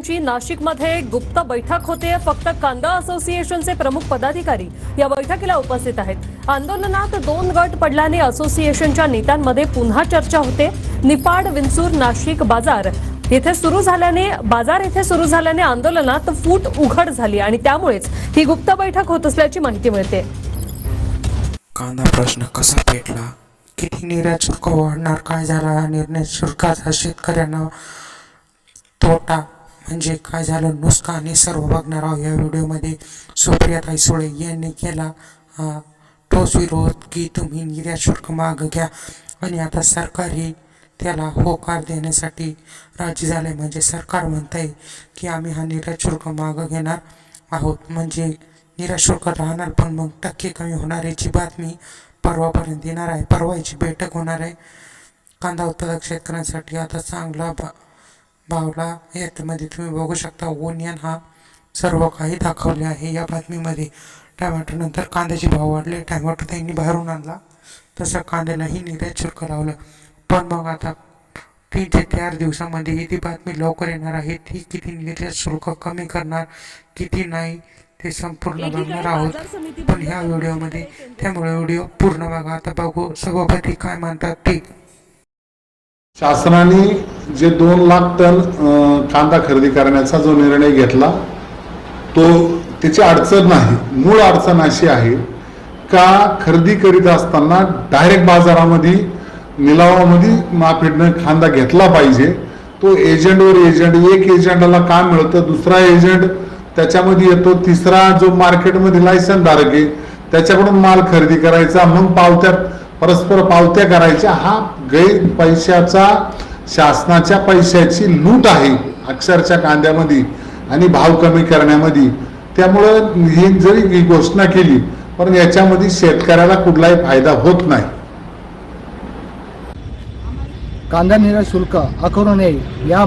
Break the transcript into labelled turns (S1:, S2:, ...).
S1: यांची नाशिकमध्ये गुप्त बैठक होते फक्त कांदा असोसिएशनचे प्रमुख पदाधिकारी या बैठकीला उपस्थित आहेत. आंदोलनात दोन गट पडल्याने असोसिएशनच्या नेत्यांमध्ये पुन्हा चर्चा होते. निफाड विंचूर नाशिक बाजार येथे सुरू झाल्याने बाजार येथे सुरू झाल्याने आंदोलनात फूट उघड झाली आणि त्यामुळेच ही गुप्त बैठक होत असल्याची माहिती मिळते.
S2: कांदा प्रश्न कसा पेटला? किती निर्यात शुल्क वाढणार? काय झाला? निर्णय शुल्काचा शेतकऱ्यांना तोटा म्हणजे काय झालं? नुसकान हे सर्व बघणार आहोत या व्हिडिओमध्ये. सुप्रियाताई सुळे यांनी केला ठोस विरोध की तुम्ही निर्यात शुल्क मागं घ्या. आणि आता सरकार ही त्याला होकार देण्यासाठी राजी झाले म्हणजे सरकार म्हणत आहे की आम्ही हा निर्यात शुल्क मागं घेणार आहोत. म्हणजे निर्यात शुल्क राहणार पण मग टक्के कमी होणार याची बातमी परवापर्यंत येणार आहे. परवाची बैठक होणार आहे. कांदा उत्पादक शेतकऱ्यांसाठी आता चांगला बा भावला याच्यामध्ये तुम्ही बघू शकता. ओनियन हा सर्व काही दाखवले आहे. या बातमीमध्ये टॅमॅटो नंतर कांद्याचे भाव वाढले. टॅमॅटो त्यांनी बाहेरून आणला. तसं कांद्यालाही निर्यात शुल्क लावलं. पण मग आता तीन ते चार दिवसामध्ये ही ती बातमी लवकर येणार आहे ती किती निर्यात शुल्क कमी करणार किती नाही ते संपूर्ण बघणार आहोत. पण ह्या व्हिडिओमध्ये त्यामुळे व्हिडिओ पूर्ण बघा. आता बघू सभापती काय म्हणतात ते.
S3: शासनाने जे दोन लाख टन कांदा खरेदी करण्याचा जो निर्णय घेतला तो त्याची अडचण नाही. मूळ अडचण अशी आहे का खरेदी करीत असताना डायरेक्ट बाजारामध्ये निलावामध्ये माफेडनं कांदा घेतला पाहिजे. तो एजंटवर एजंट एक एजंटला काय मिळतं दुसरा एजंट त्याच्यामध्ये येतो तिसरा जो मार्केटमध्ये लायसन धारक आहे त्याच्याकडून माल खरेदी करायचा मग पावत्या परस्पर पावत्या करायच्या हा गैर पैशाचा शासनाच्या पैशाची लूट आहे अक्षरशः कांद्यामध्ये आणि भाव कमी करण्यामध्ये. त्यामुळं हे जरी ही घोषणा केली पण याच्यामध्ये शेतकऱ्याला कुठलाही फायदा होत नाही.
S4: कांदा निर्यात शुल्क आकारू नये या